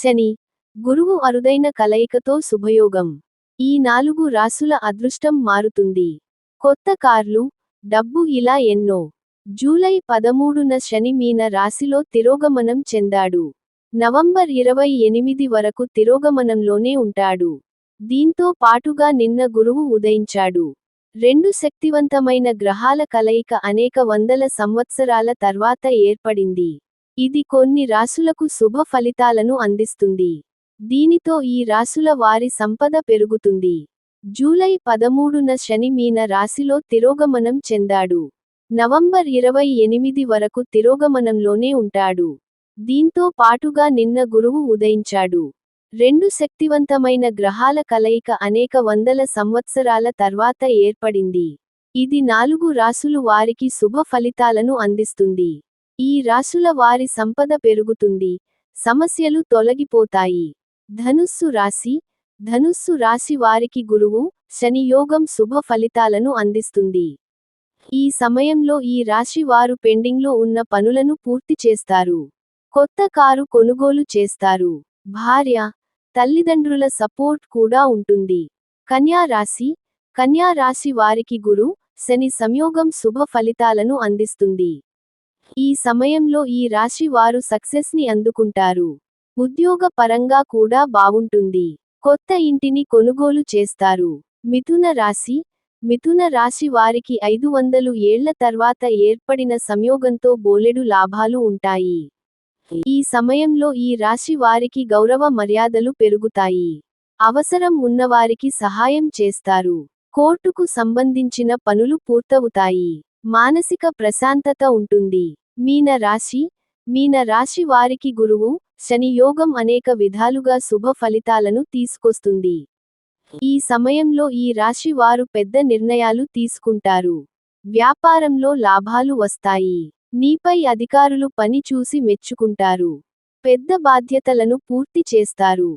శని గురువు అరుదైన కలయికతో శుభయోగం. ఈ నాలుగు రాసుల అదృష్టం మారుతుంది. కొత్త కార్లు డబ్బు ఇలా ఎన్నో. జూలై పదమూడున శని మీన రాశిలో తిరోగమనం చెందాడు. నవంబర్ ఇరవై ఎనిమిది వరకు తిరోగమనంలోనే ఉంటాడు. దీంతో పాటుగా నిన్న గురువు ఉదయించాడు. రెండు శక్తివంతమైన గ్రహాల కలయిక అనేక వందల సంవత్సరాల తర్వాత ఏర్పడింది. ఇది కొన్ని రాసులకు శుభ ఫలితాలను అందిస్తుంది. దీనితో ఈ రాసుల వారి సంపద పెరుగుతుంది. జూలై పదమూడున శని మీన రాశిలో తిరోగమనం చెందాడు. నవంబర్ ఇరవై ఎనిమిది వరకు తిరోగమనంలోనే ఉంటాడు. దీంతో పాటుగా నిన్న గురువు ఉదయించాడు. రెండు శక్తివంతమైన గ్రహాల కలయిక అనేక వందల సంవత్సరాల తర్వాత ఏర్పడింది. ఇది నాలుగు రాసులు వారికి శుభ ఫలితాలను అందిస్తుంది. ఈ రాశుల వారి సంపద పెరుగుతుంది సమస్యలు తొలగిపోతాయి. ధనుస్సు రాశి ధనుస్సు రాశి వారికి గురువు శనియోగం శుభ ఫలితాలను అందిస్తుంది. ఈ సమయంలో ఈ రాశి వారు పెండింగ్లో ఉన్న పనులను పూర్తి చేస్తారు. కొత్త కారు కొనుగోలు చేస్తారు. భార్య తల్లిదండ్రుల సపోర్ట్ కూడా ఉంటుంది. కన్యా రాశి కన్యా రాశి వారికి గురు శని సంయోగం శుభ ఫలితాలను అందిస్తుంది. ఈ సమయంలో ఈ రాశి వారు సక్సెస్ని అందుకుంటారు. ఉద్యోగ పరంగా కూడా బావుంటుంది కొత్త ఇంటిని కొనుగోలు చేస్తారు. మిథున రాశి. మిథున రాశి వారికి ఐదు వందలు ఏళ్ళ తర్వాత ఏర్పడిన సంయోగంతో బోలెడు లాభాలు ఉంటాయి. ఈ సమయంలో ఈ రాశి వారికి గౌరవ మర్యాదలు పెరుగుతాయి. అవసరం ఉన్నవారికి సహాయం చేస్తారు. కోర్టుకు సంబంధించిన పనులు పూర్తవుతాయి. మానసిక ప్రశాంతత ఉంటుంది. మీన రాశి. మీన రాశి వారికి గురువు శని యోగం అనేక విధాలుగా శుభ ఫలితాలను తీసుకొస్తుంది. ఈ సమయంలో ఈ రాశి వారు పెద్ద నిర్ణయాలు తీసుకుంటారు. వ్యాపారంలో లాభాలు వస్తాయి. నీపై అధికారులు పని చూసి మెచ్చుకుంటారు. పెద్ద బాధ్యతలను పూర్తి చేస్తారు.